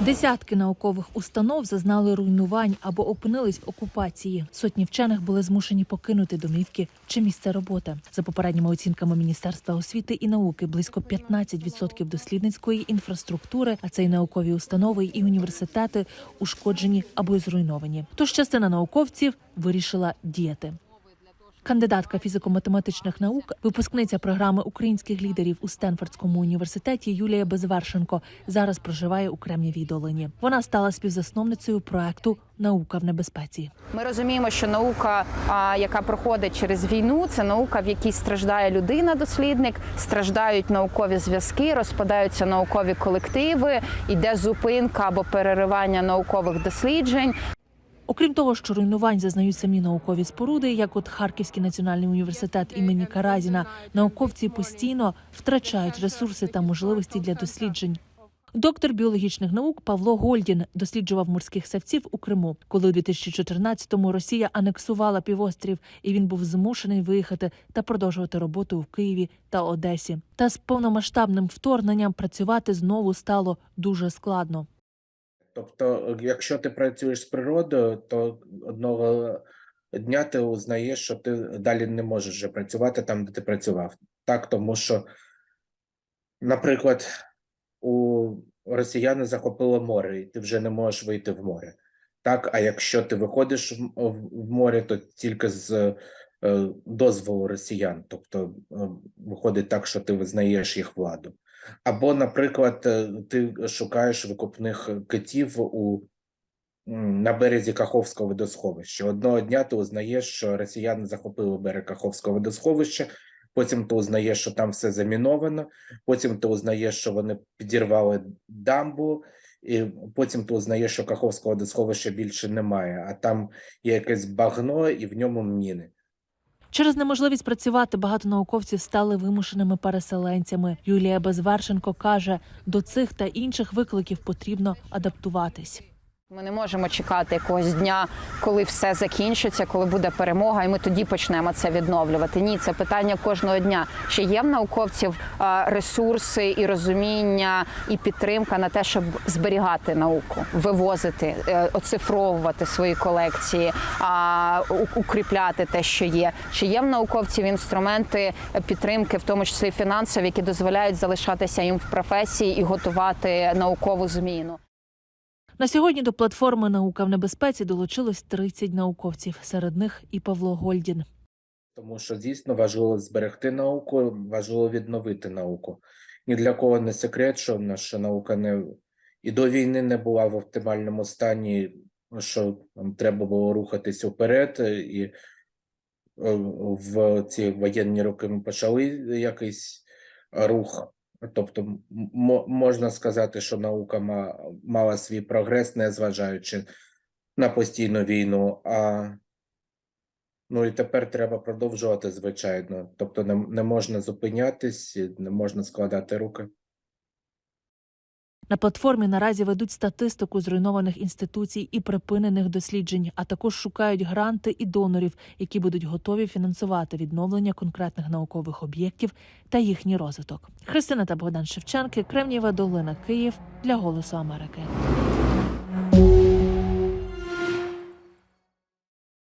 Десятки наукових установ зазнали руйнувань або опинились в окупації. Сотні вчених були змушені покинути домівки чи місце роботи. За попередніми оцінками Міністерства освіти і науки, близько 15% дослідницької інфраструктури, а це й наукові установи і університети, ушкоджені або зруйновані. Тож частина науковців вирішила діяти. Кандидатка фізико-математичних наук, випускниця програми українських лідерів у Стенфордському університеті Юлія Безвершенко зараз проживає у Кремнівій долині. Вона стала співзасновницею проекту Наука в небезпеці. Ми розуміємо, що наука, яка проходить через війну, це наука, в якій страждає людина, дослідник, страждають наукові зв'язки, розпадаються наукові колективи, іде зупинка або переривання наукових досліджень. Окрім того, що руйнувань зазнають самі наукові споруди, як от Харківський національний університет імені Каразіна, науковці постійно втрачають ресурси та можливості для досліджень. Доктор біологічних наук Павло Гольдін досліджував морських савців у Криму, коли у 2014-му Росія анексувала півострів, і він був змушений виїхати та продовжувати роботу в Києві та Одесі. Та з повномасштабним вторгненням працювати знову стало дуже складно. Тобто, якщо ти працюєш з природою, то одного дня ти узнаєш, що ти далі не можеш вже працювати там, де ти працював. Так, тому що, наприклад, у росіяни захопило море, і ти вже не можеш вийти в море. Так, а якщо ти виходиш в море, то тільки з е, дозволу росіян, тобто е, виходить так, що ти визнаєш їх владу. Або, наприклад, е, ти шукаєш викупних китів у на березі Каховського водосховища. Одного дня ти узнаєш, що росіяни захопили берег Каховського водосховища. Потім ти узнаєш, що там все заміновано. Потім ти узнаєш, що вони підірвали дамбу, і потім ти узнаєш, що Каховського водосховища більше немає, а там є якесь багно і в ньому міни. Через неможливість працювати багато науковців стали вимушеними переселенцями. Юлія Безвершенко каже, до цих та інших викликів потрібно адаптуватись. Ми не можемо чекати якогось дня, коли все закінчиться, коли буде перемога, і ми тоді почнемо це відновлювати. Ні, це питання кожного дня. Чи є в науковців ресурси і розуміння, і підтримка на те, щоб зберігати науку, вивозити, е, оцифровувати свої колекції, укріпляти те, що є. Чи є в науковців інструменти підтримки, в тому числі фінансові, які дозволяють залишатися їм в професії і готувати наукову зміну? На сьогодні до платформи Наука в небезпеці долучилось 30 науковців. Серед них і Павло Гольдін. Тому що дійсно важливо зберегти науку, важливо відновити науку. Ні для кого не секрет, що наша наука не і до війни не була в оптимальному стані, що нам треба було рухатись вперед, і е, в ці воєнні роки ми почали якийсь рух. Тобто, мо- можна сказати, що наука ма- мала свій прогрес, не зважаючи на постійну війну. А Ну і тепер треба продовжувати, звичайно. Тобто не, не можна зупинятись, не можна складати руки. На платформі наразі ведуть статистику зруйнованих інституцій і припинених досліджень, а також шукають гранти і донорів, які будуть готові фінансувати відновлення конкретних наукових об'єктів та їхній розвиток. Христина та Богдан Шевченки, Кремнієва долина, Київ для Голосу Америки.